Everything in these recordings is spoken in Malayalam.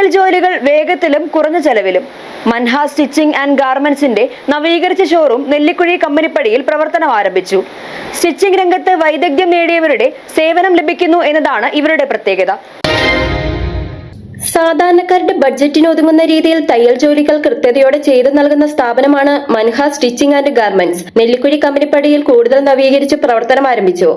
തയ്യൽ ജോലികൾ വേഗത്തിലും കുറഞ്ഞ ചെലവിലും. മൻഹ സ്റ്റിച്ചിങ് ആൻഡ് ഗാർമെന്റ്സിന്റെ നവീകരിച്ച ഷോറൂം നെല്ലിക്കുഴി കമ്പനിപ്പടിയിൽ പ്രവർത്തനം ആരംഭിച്ചു. സ്റ്റിച്ചിങ് രംഗത്ത് വൈദഗ്ധ്യം നേടിയവരുടെ സേവനം ലഭിക്കുന്നു എന്നതാണ് ഇവരുടെ പ്രത്യേകത. സാധാരണക്കാരുടെ ബഡ്ജറ്റിനൊതുങ്ങുന്ന രീതിയിൽ തയ്യൽ ജോലികൾ കൃത്യതയോടെ ചെയ്തു നൽകുന്ന സ്ഥാപനമാണ് Manha stitching and garments. Nellikuzhi കമ്പനിപ്പടിയിൽ കൂടുതൽ നവീകരിച്ച് പ്രവർത്തനം ആരംഭിച്ചു.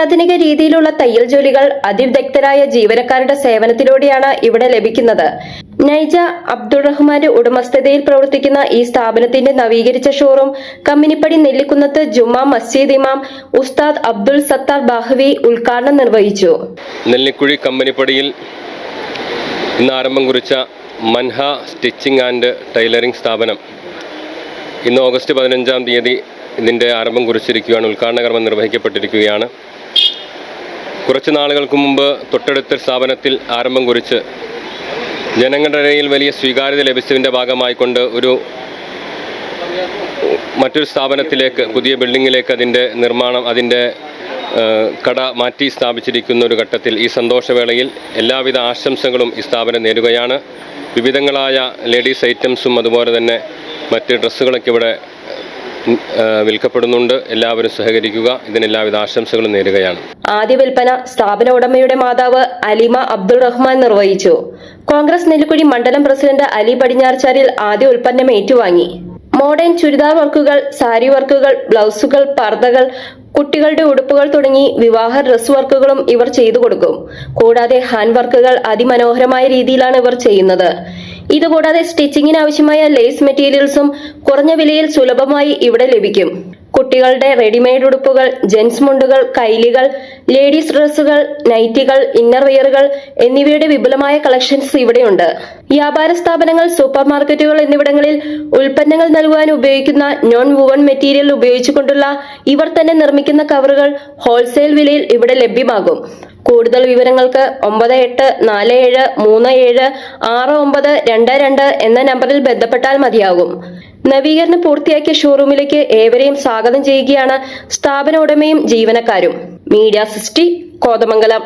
അത്യാധുനിക രീതിയിലുള്ള തയ്യൽ ജോലികൾ അതിവിദഗ്ധരായ ജീവനക്കാരുടെ സേവനത്തിലൂടെയാണ് ഇവിടെ ലഭിക്കുന്നത്. നൈജ അബ്ദുൾ റഹ്മാന്റെ ഉടമസ്ഥതയിൽ പ്രവർത്തിക്കുന്ന ഈ സ്ഥാപനത്തിന്റെ നവീകരിച്ച ഷോറൂം കമ്മിനിപ്പടി നെല്ലിക്കുന്നത്ത് ജുമാ മസ്ജിദ് ഇമാം ഉസ്താദ് അബ്ദുൾ സത്താർ ബാഹവി ഉദ്ഘാടനം നിർവഹിച്ചു. നെല്ലിക്കുഴി കമ്പനിപ്പടിയിൽ ഇന്ന് ആരംഭം കുറിച്ച മൻഹ സ്റ്റിച്ചിങ് ആൻഡ് ടൈലറിംഗ് സ്ഥാപനം ഇന്ന് ഓഗസ്റ്റ് പതിനഞ്ചാം തീയതി ഇതിന്റെ ആരംഭം കുറിച്ചിരിക്കുകയാണ് ഉദ്ഘാടന കർമ്മം നിർവഹിക്കപ്പെട്ടിരിക്കുകയാണ്. കുറച്ച് നാളുകൾക്ക് മുമ്പ് തൊട്ടടുത്ത സ്ഥാപനത്തിൽ ആരംഭം കുറിച്ച് ജനങ്ങളുടെ ഇടയിൽ വലിയ സ്വീകാര്യത ലഭിച്ചതിന്റെ ഭാഗമായിക്കൊണ്ട് ഒരു മറ്റൊരു സ്ഥാപനത്തിലേക്ക് പുതിയ ബിൽഡിങ്ങിലേക്ക് അതിന്റെ നിർമ്മാണം അതിന്റെ കട മാറ്റി സ്ഥാപിച്ചിരിക്കുന്ന ഒരു ഘട്ടത്തിൽ ഈ സന്തോഷവേളയിൽ എല്ലാവിധ ആശംസകളും ഈ സ്ഥാപനം നേരുകയാണ്. വിവിധങ്ങളായ ലേഡീസ് ഐറ്റംസും അതുപോലെ തന്നെ മറ്റ് ഡ്രസ്സുകളൊക്കെ ഇവിടെ വിൽക്കപ്പെടുന്നുണ്ട്. എല്ലാവരും സഹകരിക്കുക. ഇതിന് എല്ലാവിധ ആശംസകളും നേരുകയാണ്. ആദ്യ വിൽപ്പന സ്ഥാപന ഉടമയുടെ മാതാവ് അലിമ അബ്ദുൾ റഹ്മാൻ നിർവഹിച്ചു. കോൺഗ്രസ് നെല്ലിക്കുഴി മണ്ഡലം പ്രസിഡന്റ് അലി പടിഞ്ഞാർച്ചാരിൽ ആദ്യ ഉൽപ്പന്നം ഏറ്റുവാങ്ങി. മോഡേൺ ചുരിദാർ വർക്കുകൾ സാരി വർക്കുകൾ ബ്ലൗസുകൾ പർദ്ദകൾ കുട്ടികളുടെ ഉടുപ്പുകൾ തുടങ്ങി വിവാഹ ഡ്രസ് വർക്കുകളും ഇവർ ചെയ്തു കൊടുക്കും. കൂടാതെ ഹാൻഡ് വർക്കുകൾ അതിമനോഹരമായ രീതിയിലാണ് ഇവർ ചെയ്യുന്നത്. ഇതുകൂടാതെ സ്റ്റിച്ചിങ്ങിന് ആവശ്യമായ ലേസ് മെറ്റീരിയൽസും കുറഞ്ഞ വിലയിൽ സുലഭമായി ഇവിടെ ലഭിക്കും. കുട്ടികളുടെ റെഡിമെയ്ഡ് ഉടുപ്പുകൾ ജെൻസ് മുണ്ടുകൾ കൈലികൾ ലേഡീസ് ഡ്രസ്സുകൾ നൈറ്റികൾ ഇന്നർ വെയറുകൾ എന്നിവയുടെ വിപുലമായ കളക്ഷൻസ് ഇവിടെയുണ്ട്. വ്യാപാര സ്ഥാപനങ്ങൾ സൂപ്പർ മാർക്കറ്റുകൾ എന്നിവിടങ്ങളിൽ ഉൽപ്പന്നങ്ങൾ നൽകുവാൻ ഉപയോഗിക്കുന്ന നോൺ വുവൺ മെറ്റീരിയൽ ഉപയോഗിച്ചുകൊണ്ടുള്ള ഇവർ തന്നെ നിർമ്മിക്കുന്ന കവറുകൾ ഹോൾസെയിൽ വിലയിൽ ഇവിടെ ലഭ്യമാകും. കൂടുതൽ വിവരങ്ങൾക്ക് ഒമ്പത് എട്ട് നാല് ഏഴ് മൂന്ന് ഏഴ് ആറ് ഒമ്പത് രണ്ട് രണ്ട് എന്ന നമ്പറിൽ ബന്ധപ്പെട്ടാൽ മതിയാകും. നവീകരണം പൂർത്തിയാക്കിയ ഷോറൂമിലേക്ക് ഏവരെയും സ്വാഗതം ചെയ്യുകയാണ് സ്ഥാപന ഉടമയും ജീവനക്കാരും. Media city Kothamangalam.